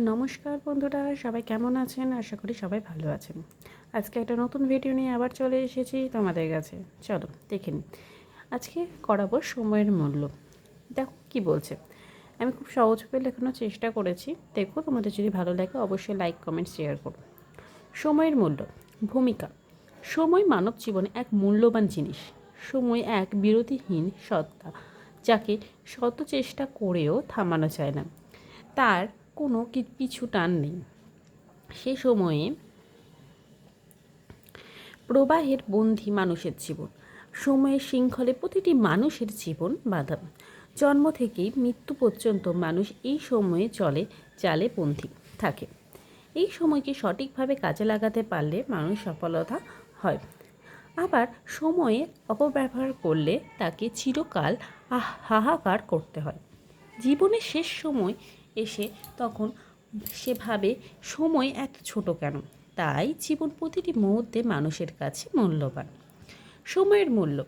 নমস্কার বন্ধুরা, সবাই কেমন আছেন? আশা করি সবাই ভালো আছেন। আজকে একটা নতুন ভিডিও নিয়ে আবার চলে এসেছি তোমাদের কাছে। চলো, দেখে নিই। আজকে করাবো সময়ের মূল্য। দেখো, কি বলছে? আমি খুব সহজভাবে লেখানোর চেষ্টা করেছি। দেখো, তোমাদের যদি ভালো লাগে, অবশ্যই লাইক কমেন্ট শেয়ার করো। সময়ের মূল্য, ভূমিকা। সময় মানব জীবনে এক মূল্যবান জিনিস। সময় এক বিরতিহীন সত্তা, যাকে শত চেষ্টা করেও থামানো যায় না। তার কোনো পিছু টান নেই। সে সময়ে প্রবাহের বন্ধী মানুষের জীবন, সময়ের শৃঙ্খলে প্রতিটি মানুষের জীবন বাধা। জন্ম থেকেই মৃত্যু পর্যন্ত মানুষ এই সময়ে চলে, চালে বন্ধী থাকে। এই সময়কে সঠিকভাবে কাজে লাগাতে পারলে মানুষ সফলতা হয়। আবার সময়ে অপব্যবহার করলে তাকে চিরকাল হাহাকার করতে হয়। জীবনের শেষ সময় এসে তখন সে ভাবে, সময় এত ছোট কেন? তাই জীবন প্রতিটি মুহূর্তে মানুষের কাছে মূল্যবান। সময়ের মূল্য।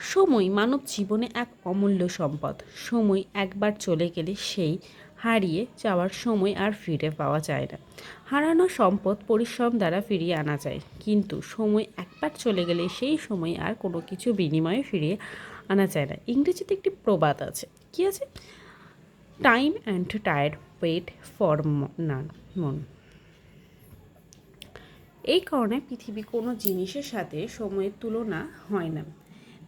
সময় মানব জীবনে এক অমূল্য সম্পদ। সময় একবার চলে গেলে সেই হারিয়ে যাওয়ার সময় আর ফিরে পাওয়া যায় না। হারানো সম্পদ পরিশ্রম দ্বারা ফিরিয়ে আনা যায়। কিন্তু সময় একবার চলে গেলে সেই সময় আর কোনো কিছু বিনিময়ে ফিরিয়ে আনা যায় না। ইংরেজিতে একটি প্রবাদ আছে। কি আছে? Time and tired wait for none মন। এই কারণে পৃথিবী কোনো জিনিসের সাথে সময়ের তুলনা হয় না।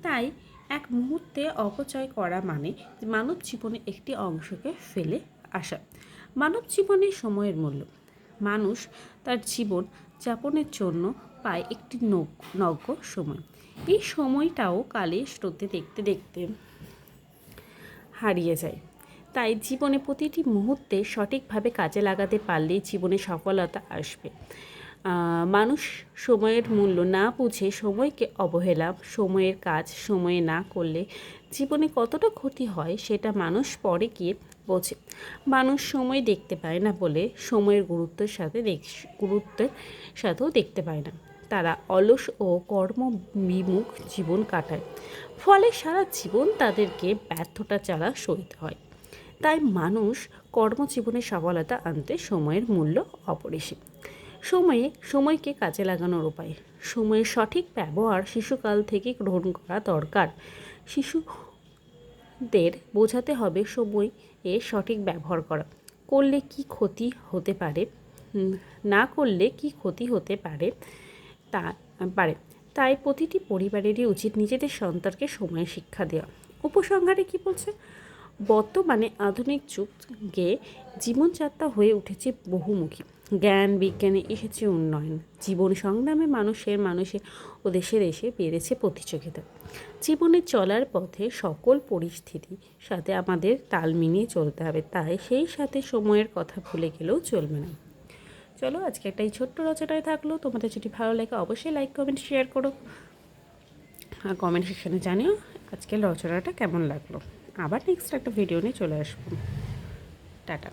তাই এক মুহূর্তে অপচয় করা মানে মানব জীবনে একটি অংশকে ফেলে আসা। মানব জীবনে সময়ের মূল্য। মানুষ তার জীবন যাপনের জন্য পায় একটি নগ- নগ্য সময়। এই সময়টাও কালে স্রোতে দেখতে দেখতে হারিয়ে যায়। তাই জীবনে প্রতিটি মুহূর্তে সঠিকভাবে কাজে লাগাতে পারলেই জীবনে সফলতা আসবে। মানুষ সময়ের মূল্য না বুঝে সময়কে অবহেলা, সময়ের কাজ সময়ে না করলে জীবনে কতটা ক্ষতি হয় সেটা মানুষ পরে গিয়ে বোঝে। মানুষ সময় দেখতে পায় না বলে সময়ের গুরুত্বের সাথে গুরুত্বের সাথেও দেখতে পায় না। তারা অলস ও কর্ম বিমুখ জীবন কাটায়। ফলে সারা জীবন তাদেরকে ব্যর্থতা চালা সইতে হয়। তাই মানুষ কর্মজীবনে সফলতা আনতে সময়ের মূল্য অপরিসীম। সময়ে সময়কে কাজে লাগানোর উপায়। সময়ের সঠিক ব্যবহার শিশুকাল থেকে গ্রহণ করা দরকার। শিশুদের বোঝাতে হবে সময় এর সঠিক ব্যবহার করা। করলে কি ক্ষতি হতে পারে? না করলে কি ক্ষতি হতে পারে? তা, পারে। তাই প্রতিটি পরিবারেরই উচিত নিজেদের সন্তানকে সময় শিক্ষা দেওয়া। উপসংহারে কি বলছে? বর্তমানে আধুনিক যুগে জীবনযাত্রা হয়ে উঠেছে বহুমুখী। জ্ঞান, বিজ্ঞানে এসেছে উন্নয়ন। জীবন সংগ্রামে মানুষের মানুষে ও দেশে দেশে বেড়েছে প্রতিযোগিতা। জীবনে চলার পথে সকল পরিস্থিতির সাথে আমাদের তাল মিলিয়ে চলতে হবে। তাই সেই সাথে সময়ের কথা ভুলে গেলেও চলবে না। চলো, আজকে একটা এই ছোট্ট রচনায় থাকল। তোমাদের যদি ভালো লাগে অবশ্যই লাইক কমেন্ট শেয়ার করো। আর কমেন্ট সেকশনে জানিও আজকের রচনাটা কেমন লাগল। আবার নেক্সট একটা ভিডিও নিয়ে চলে আসব। টাটা।